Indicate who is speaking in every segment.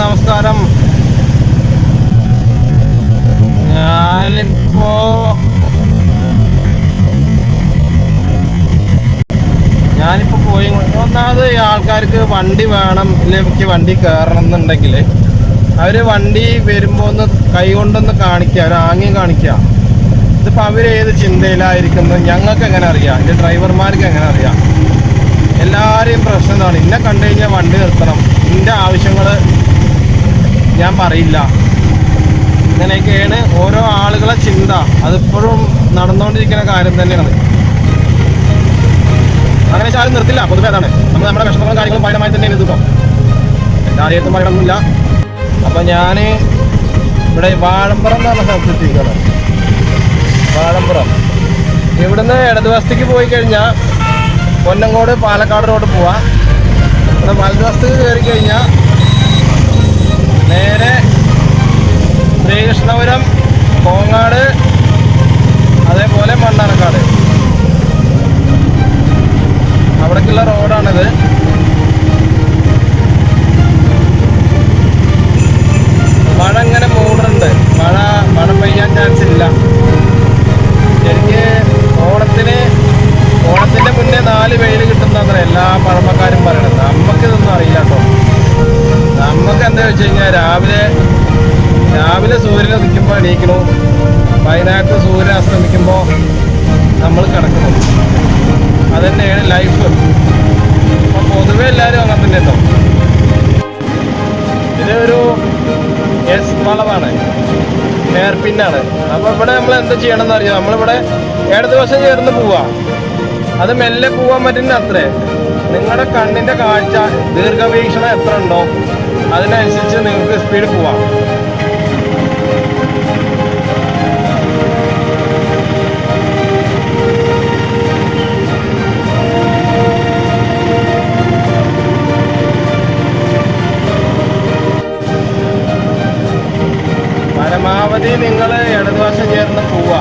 Speaker 1: നമസ്കാരം. ഞാനിപ്പോ ഞാനിപ്പോ പോയി. ഒന്നാമത് ആൾക്കാർക്ക് വണ്ടി വേണം ഇല്ലെങ്കിൽ വണ്ടി കയറണം എന്നുണ്ടെങ്കിൽ അവർ വണ്ടി വരുമ്പോ ഒന്ന് കൈ കൊണ്ടൊന്ന് കാണിക്കുക ഒരു ആംഗ്യം കാണിക്കുക. ഇതിപ്പോ അവർ ഏത് ചിന്തയിലായിരിക്കുന്നത് ഞങ്ങൾക്ക് എങ്ങനെ അറിയാം? എന്റെ ഡ്രൈവർമാർക്ക് എങ്ങനെ അറിയാം? എല്ലാവരെയും പ്രശ്നം ഇതാണ്. ഇന്നെ കണ്ടു കഴിഞ്ഞാൽ വണ്ടി നിർത്തണം. ഇന്റെ ആവശ്യങ്ങൾ ഞാൻ പറയില്ല. ഇങ്ങനെയൊക്കെയാണ് ഓരോ ആളുകളെ ചിന്ത. അതിപ്പോഴും നടന്നുകൊണ്ടിരിക്കുന്ന കാര്യം തന്നെയാണ്. അങ്ങനെ വെച്ചാൽ ആരും നിർത്തില്ല. പൊതുവെ അതാണ്. നമ്മൾ നമ്മുടെ വിഷമങ്ങളും കാര്യങ്ങളും ഭയങ്കരമായി തന്നെയാണ് ഇതിപ്പം. എല്ലാവരെയും പറയണമെന്നില്ല അപ്പം ഞാൻ ഇവിടെ വാഴമ്പുറം എന്ന് പറഞ്ഞ സ്ഥലത്തെത്തിയിരിക്കുകയാണ് വാഴമ്പുറം. ഇവിടുന്ന് ഇടതുവശത്തേക്ക് പോയി കഴിഞ്ഞാൽ കൊല്ലങ്കോട് പാലക്കാട് റോഡ് പോവാം. ഇവിടെ വലതുവശത്തേക്ക് കയറി കഴിഞ്ഞാൽ നേരെ ശ്രീകൃഷ്ണപുരം കോങ്ങാട് എണീക്കണു. വൈകുന്നേരത്ത് സൂര്യൻ അസ്തമിക്കുമ്പോൾ നമ്മൾ കിടക്കുന്നു. അതന്നെയാണ് ലൈഫ് അപ്പം പൊതുവെ എല്ലാവരും അങ്ങനെ തന്നെ ഇതൊരു എസ് വളവാണ്. ഹെയർ പിന്നാണ് അപ്പൊ ഇവിടെ നമ്മൾ എന്താ ചെയ്യണമെന്ന് അറിയാം? നമ്മളിവിടെ ഇടത് വശം ചേർന്ന് പോവാ. അത് മെല്ലെ പോവാൻ പറ്റുന്ന അത്രേ. നിങ്ങളുടെ കണ്ണിന്റെ കാഴ്ച ദീർഘവീക്ഷണം എത്ര ഉണ്ടോ? അതിനനുസരിച്ച് നിങ്ങൾക്ക് സ്പീഡ് പോവാം. പരമാവധി നിങ്ങൾ ഇടതുവശം ചേർന്ന് പോവാ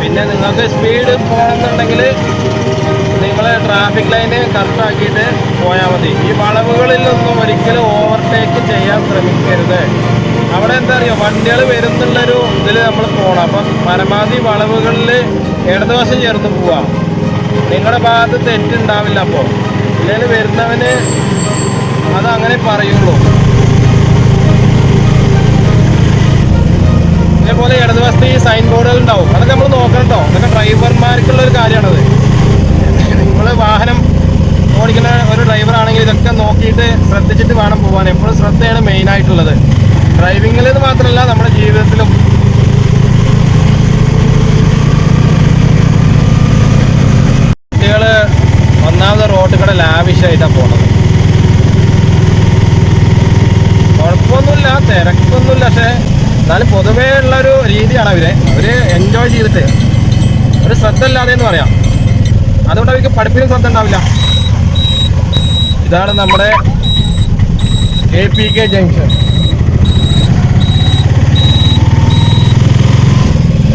Speaker 1: പിന്നെ നിങ്ങൾക്ക് സ്പീഡ് പോകണമെന്നുണ്ടെങ്കിൽ നിങ്ങൾ ട്രാഫിക് ലൈന് കറക്റ്റാക്കിയിട്ട് പോയാൽ മതി. ഈ വളവുകളിലൊന്നും ഒരിക്കലും ഓവർടേക്ക് ചെയ്യാൻ ശ്രമിക്കരുത്. അവിടെ എന്താ അറിയോ? വണ്ടികൾ വരുന്നുള്ളൊരു ഇതിൽ നമ്മൾ പോകണം അപ്പം പരമാവധി വളവുകളിൽ ഇടതുവശം ചേർന്ന് പോവാ നിങ്ങളുടെ ഭാഗത്ത് തെറ്റുണ്ടാവില്ല അപ്പോൾ ഇല്ലെങ്കിൽ വരുന്നവന് അത് അങ്ങനെ പറയുള്ളൂ. ഇതേപോലെ ഇടതുവശത്ത് ഈ സൈൻ ബോർഡുകൾ ഉണ്ടാവും. അതൊക്കെ നമ്മൾ നോക്കണ്ടോ അതൊക്കെ ഡ്രൈവർമാർക്കുള്ള ഒരു കാര്യമാണത്. നമ്മൾ വാഹനം ഓടിക്കുന്ന ഒരു ഡ്രൈവർ ആണെങ്കിൽ ഇതൊക്കെ നോക്കിയിട്ട് ശ്രദ്ധിച്ചിട്ട് വേണം പോകാൻ എപ്പോഴും ശ്രദ്ധയാണ് മെയിൻ ആയിട്ടുള്ളത്. ഡ്രൈവിങ്ങിൽ നിന്ന് മാത്രമല്ല നമ്മുടെ ജീവിതത്തിലും. കുട്ടികൾ റോഡ് പോണത്. കുഴപ്പമൊന്നുമില്ല തിരക്കൊന്നുമില്ല പക്ഷേ എന്നാലും പൊതുവേ ഉള്ള ഒരു രീതിയാണ് അവർ. അവർ എൻജോയ് ചെയ്തിട്ട് ഒരു ശ്രദ്ധ ഇല്ലാതെ എന്ന് പറയാം. അതുകൊണ്ട് അവർക്ക് പഠിപ്പിനും ശ്രദ്ധ ഉണ്ടാവില്ല. ഇതാണ് നമ്മുടെ എ പി കെ ജംഗ്ഷൻ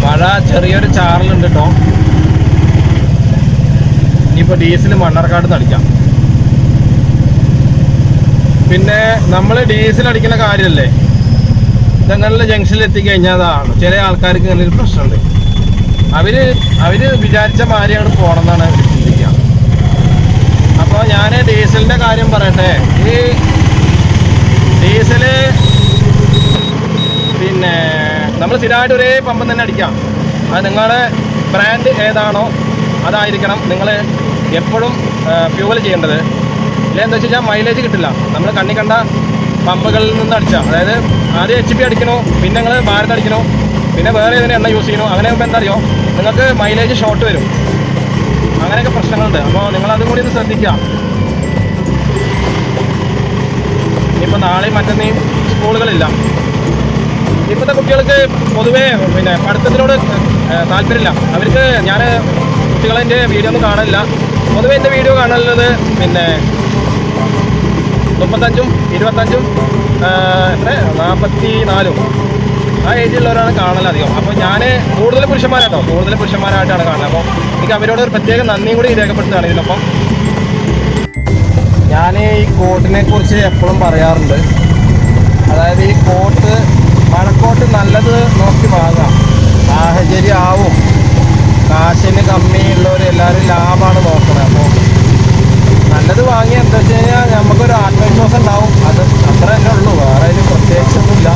Speaker 1: മഴ ചെറിയൊരു ചാറലുണ്ട് കേട്ടോ ഇനിയിപ്പോൾ ഡീസൽ മണ്ണാർക്കാട് നിന്ന് അടിക്കാം. പിന്നെ നമ്മൾ ഡീസൽ അടിക്കുന്ന കാര്യമല്ലേ ഇതങ്ങളിലെ ജംഗ്ഷനിൽ എത്തിക്കഴിഞ്ഞാൽ അതാണ് ചില ആൾക്കാർക്ക് ഇങ്ങനെ ഒരു പ്രശ്നമുണ്ട്. അവർ അവർ വിചാരിച്ച അങ്ങോട്ട് പോകണം എന്നാണ് ചിന്തിക്കുക അപ്പോൾ ഞാൻ ഡീസലിന്റെ കാര്യം പറയട്ടെ. ഈ ഡീസൽ പിന്നെ നമ്മൾ സ്ഥിരമായിട്ട് ഒരേ പമ്പം തന്നെ അടിക്കാം. അത് നിങ്ങളുടെ ബ്രാൻഡ് ഏതാണോ അതായിരിക്കണം നിങ്ങൾ എപ്പോഴും ഫ്യൂവൽ ചെയ്യേണ്ടത്. ഇല്ല എന്താ വെച്ച് കഴിഞ്ഞാൽ മൈലേജ് കിട്ടില്ല. നമ്മൾ കണ്ണി കണ്ട പമ്പുകളിൽ നിന്ന് അടിച്ചാൽ അതായത് ആദ്യം എച്ച് പി അടിക്കണോ പിന്നെ നിങ്ങൾ ഭാരത് അടിക്കണോ പിന്നെ വേറെ ഏതെങ്കിലും എണ്ണ യൂസ് ചെയ്യണോ അങ്ങനെ എന്താ അറിയോ നിങ്ങൾക്ക് മൈലേജ് ഷോർട്ട് വരും. അങ്ങനെയൊക്കെ പ്രശ്നങ്ങളുണ്ട്. അപ്പോൾ നിങ്ങൾ അതും കൂടി ഒന്ന് ശ്രദ്ധിക്കുക ഇനിയിപ്പോൾ നാളെയും മറ്റന്നേയും സ്കൂളുകളില്ല. ഇപ്പോഴത്തെ കുട്ടികൾക്ക് പൊതുവേ പിന്നെ പഠിത്തത്തിനോട് താല്പര്യമില്ല. അവർക്ക് ഞാൻ കുട്ടികളെന്റെ വീഡിയോ ഒന്നും കാണാനില്ല പൊതുവേ എന്റെ വീഡിയോ കാണുന്നത് പിന്നെ മുപ്പത്തഞ്ചും ഇരുപത്തഞ്ചും എത്ര? നാൽപ്പത്തി നാലും ആ ഏജിലുള്ളവരാണ് കാണലധികം അപ്പോൾ ഞാൻ കൂടുതൽ പുരുഷന്മാരാട്ടോ. കൂടുതൽ പുരുഷന്മാരായിട്ടാണ് കാണുന്നത് അപ്പോൾ എനിക്ക് അവരോട് ഒരു പ്രത്യേക നന്ദിയും കൂടി രേഖപ്പെടുത്തുകയാണ് ഇതിനൊപ്പം ഞാൻ ഈ കോട്ടിനെ കുറിച്ച് എപ്പോഴും പറയാറുണ്ട്. അതായത് ഈ കോട്ട് മഴക്കോട്ട് നല്ലത് നോക്കി വാങ്ങാം. സാഹചര്യം ആവും. കാശിന് കമ്മിയുള്ളവർ എല്ലാവരും ലാഭമാണ് നോക്കണത് അപ്പോൾ നല്ലത് വാങ്ങി എന്താ വെച്ച് കഴിഞ്ഞാൽ നമുക്കൊരു ആത്മവിശ്വാസം ഉണ്ടാവും. അത് അത്ര തന്നെ ഉള്ളൂ. വേറെ അതിന് പ്രത്യേകിച്ചൊന്നുമില്ല.